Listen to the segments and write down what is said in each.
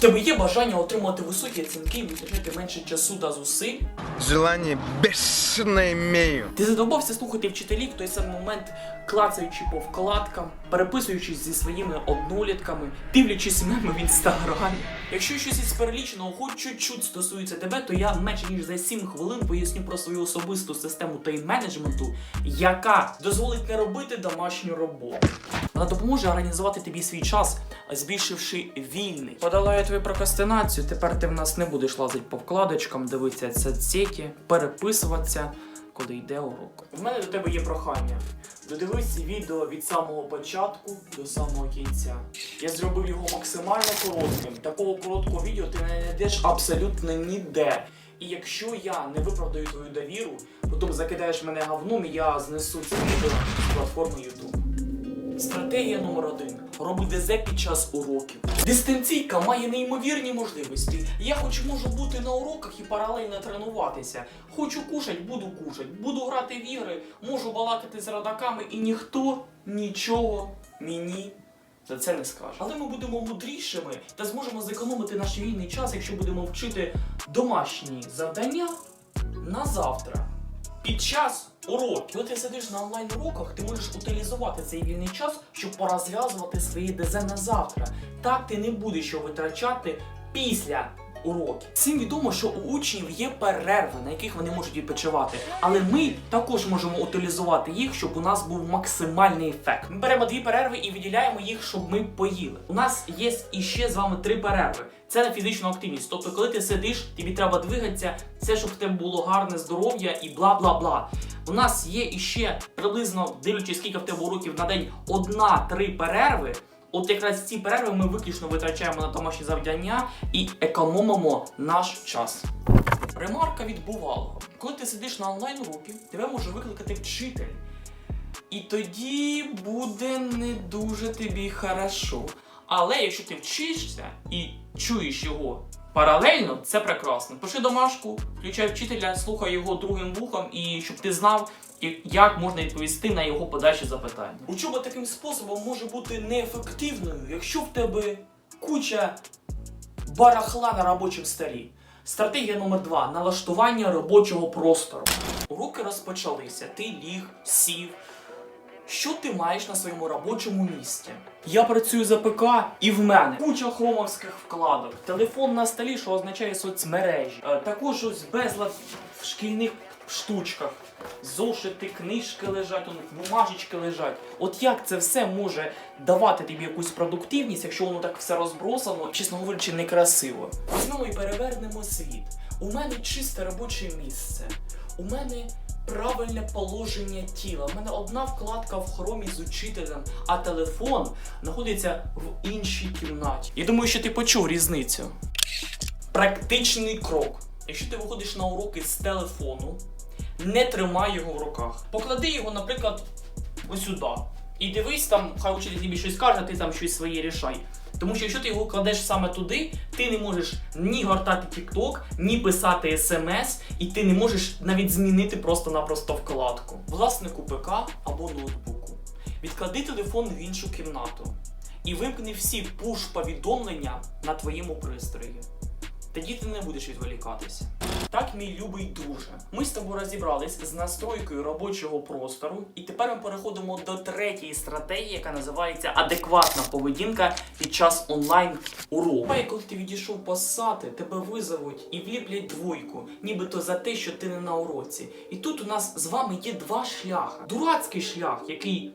тебе є бажання отримати високі оцінки і витрачати менше часу та зусиль? Желание бешеное имею. Ти задовбався слухати вчителів в той самий момент, клацаючи по вкладкам, переписуючись зі своїми однолітками, дивлячись меми в інстаграмі. Якщо щось із переліченого хоч чуть-чуть стосується тебе, то я менше ніж за 7 хвилин поясню про свою особисту систему тайм-менеджменту, яка дозволить не робити домашню роботу. Вона допоможе організувати тобі свій час, збільшивши вільний. Подолаю твою прокрастинацію. Тепер ти в нас не будеш лазити по вкладочкам, дивитися соцсеті, переписуватися, коли йде урок. В мене до тебе є прохання. Додивись відео від самого початку до самого кінця. Я зробив його максимально коротким. Такого короткого відео ти не знайдеш абсолютно ніде. І якщо я не виправдаю твою довіру, потім закидаєш мене говном, і я знесу це відео з платформи YouTube. Стратегія номер один. Роби ДЗ під час уроків. Дистанційка має неймовірні можливості. Я хоч можу бути на уроках і паралельно тренуватися. Хочу кушать, буду кушать. Буду грати в ігри, можу балакати з родаками, і ніхто нічого мені за це не скаже. Але ми будемо мудрішими та зможемо зекономити наш вільний час, якщо будемо вчити домашні завдання на завтра. Під час уроків, коли ти сидиш на онлайн уроках, ти можеш утилізувати цей вільний час, щоб порозв'язувати свої ДЗ на завтра. Так ти не будеш його витрачати після уроків. Всім відомо, що у учнів є перерви, на яких вони можуть відпочивати. Але ми також можемо утилізувати їх, щоб у нас був максимальний ефект. Ми беремо дві перерви і виділяємо їх, щоб ми поїли. У нас є іще з вами три перерви. Це на фізичну активність. Тобто, коли ти сидиш, тобі треба двигатися, це щоб в тебе було гарне здоров'я і бла бла бла. У нас є іще приблизно, дивлячись, скільки в тебе уроків на день, одна-три перерви. От якраз ці перерви ми виключно витрачаємо на домашні завдання і економимо наш час. Ремарка від. Коли ти сидиш на онлайн уроки, тебе може викликати вчитель. І тоді буде не дуже тобі хорошо. Але якщо ти вчишся і чуєш його паралельно, це прекрасно. Пиши домашку, включай вчителя, слухай його другим вухом, і щоб ти знав, як можна відповісти на його подальші запитання. Учоба таким способом може бути неефективною, якщо в тебе куча барахла на робочому столі. Стратегія номер два налаштування робочого простору. Уроки розпочалися. Ти ліг, сів. Що ти маєш на своєму робочому місці? Я працюю за ПК і в мене куча хромовських вкладок, телефон на столі, що означає соцмережі. Е, Також ось безлад в шкільних штучках. Зошити, книжки лежать, он, бумажечки лежать. От як це все може давати тобі якусь продуктивність, якщо воно так все розбросано, чесно говорячи, некрасиво. Візьмемо і перевернемо світ. У мене чисте робоче місце. У мене правильне положення тіла. У мене одна вкладка в хромі з учителем, а телефон знаходиться в іншій кімнаті. Я думаю, що ти почув різницю. Практичний крок. Якщо ти виходиш на уроки з телефону, не тримай його в руках. Поклади його, наприклад, ось сюди. І дивись там, хай учитель тобі щось каже, ти там щось своє рішай. Тому що якщо ти його кладеш саме туди, ти не можеш ні гортати TikTok, ні писати смс, і ти не можеш навіть змінити просто-напросто вкладку. Власнику ПК або ноутбуку. Відклади телефон в іншу кімнату і вимкни всі пуш-повідомлення на твоєму пристрої. Тоді ти не будеш відволікатися. Так, мій любий друже, ми з тобою розібрались з настройкою робочого простору, і тепер ми переходимо до третьої стратегії, яка називається адекватна поведінка під час онлайн уроку. І коли ти відійшов посати, тебе визовуть і вліплять двойку, нібито за те, що ти не на уроці. І тут у нас з вами є два шляхи: дурацький шлях, який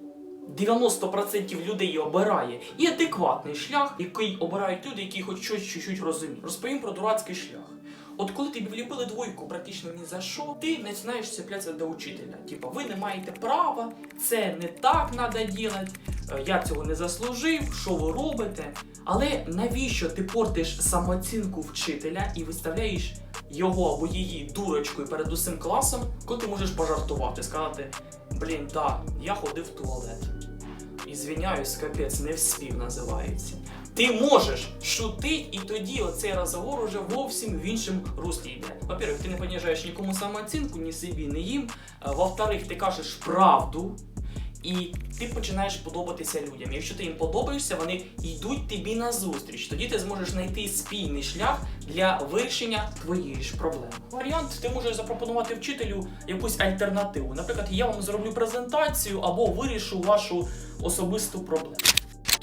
90% людей обирає, і адекватний шлях, який обирають люди, які хоч щось чуть-чуть розуміють. Розповім про дурацький шлях. От коли тобі вліпили двойку практично ні за що, ти починаєш цеплятися до учителя. Типа, ви не маєте права, це не так треба робити, я цього не заслужив, що ви робите. Але навіщо ти портиш самооцінку вчителя і виставляєш його або її дурочкою перед усім класом, коли ти можеш пожартувати, сказати, блін, так, я ходив в туалет. І звіняюсь, капець, не вспів називається. Ти можеш шутить, і тоді оцей розговор уже зовсім в іншому руслі йде. Во-первых, ти не понижаєш нікому самооцінку, ні собі, ні їм. Во-вторых, ти кажеш правду. і ти починаєш подобатися людям. Якщо ти їм подобаєшся, вони йдуть тобі на зустріч. Тоді ти зможеш знайти спільний шлях для вирішення твоєї ж проблеми. Варіант ти можеш запропонувати вчителю якусь альтернативу. Наприклад, я вам зроблю презентацію або вирішу вашу особисту проблему.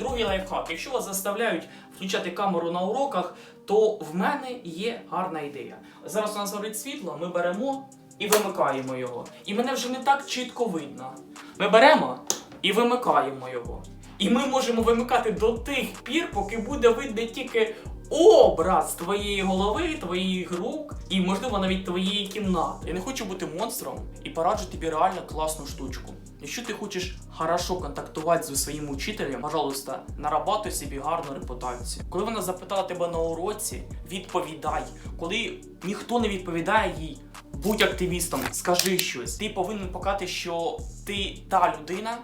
Другий лайфхак. Якщо вас заставляють включати камеру на уроках, то в мене є гарна ідея. Зараз у нас горить світло, ми беремо і вимикаємо його. І мене вже не так чітко видно. Ми беремо і вимикаємо його. І ми можемо вимикати до тих пір, поки буде видно тільки образ твоєї голови, твоїх рук і, можливо, навіть твоєї кімнати. Я не хочу бути монстром і пораджу тобі реально класну штучку. Якщо ти хочеш хорошо контактувати зі своїм учителем, пожалуйста, нарабатуй собі гарну репутацію. Коли вона запитала тебе на уроці, відповідай. Коли ніхто не відповідає їй, будь активістом, скажи щось. Ти повинен показати, що ти та людина,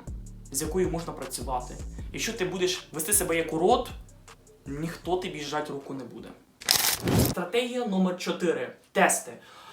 з якою можна працювати. Якщо ти будеш вести себе як урод, ніхто тобі жать руку не буде. Стратегія номер 4. Тести.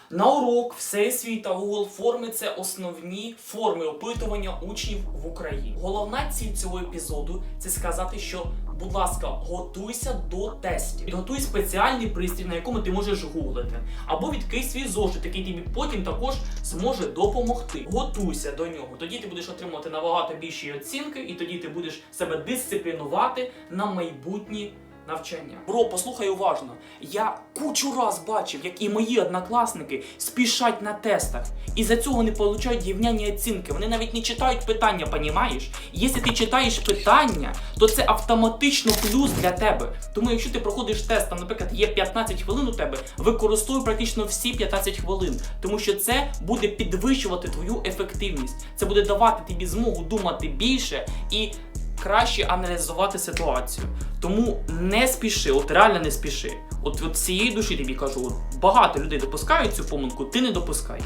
На урок всесвіт та Google форми це основні форми опитування учнів в Україні. Головна ціль цього епізоду це сказати, що, будь ласка, готуйся до тестів. Підготуй спеціальний пристрій, на якому ти можеш гуглити, або відкрий свій зошит, який тобі потім також зможе допомогти. Готуйся до нього. Тоді ти будеш отримувати набагато більші оцінки, і тоді ти будеш себе дисциплінувати на майбутні навчання. Бро, послухай уважно. Я кучу раз бачив, як і мої однокласники спішать на тестах. І за цього не получають рівняні оцінки. Вони навіть не читають питання, понімаєш? Якщо ти читаєш питання, то це автоматично плюс для тебе. Тому якщо ти проходиш тест, там, наприклад, є 15 хвилин у тебе, використовуй практично всі 15 хвилин, тому що це буде підвищувати твою ефективність. Це буде давати тобі змогу думати більше і краще аналізувати ситуацію. Тому не спіши, от реально не спіши. От, з цієї душі тобі кажу, от багато людей допускають цю помилку, ти не допускай.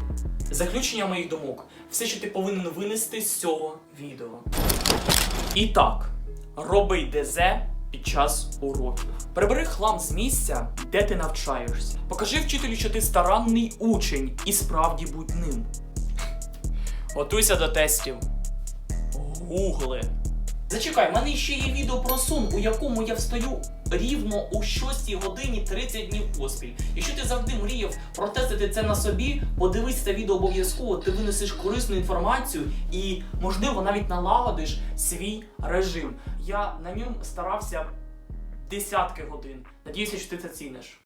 Заключення моїх думок. Все, що ти повинен винести з цього відео. І так, роби ДЗ під час уроків. Прибери хлам з місця, де ти навчаєшся. Покажи вчителю, що ти старанний учень і справді будь ним. Готуйся до тестів. Гугли. Зачекай, в мене ще є відео про сон, у якому я встаю рівно у 6 годині 30 днів поспіль. Якщо ти завжди мріяв протестити це на собі, подивись це відео обов'язково, ти винесеш корисну інформацію і, можливо, навіть налагодиш свій режим. Я на ньому старався десятки годин. Надіюся, що ти це ціниш.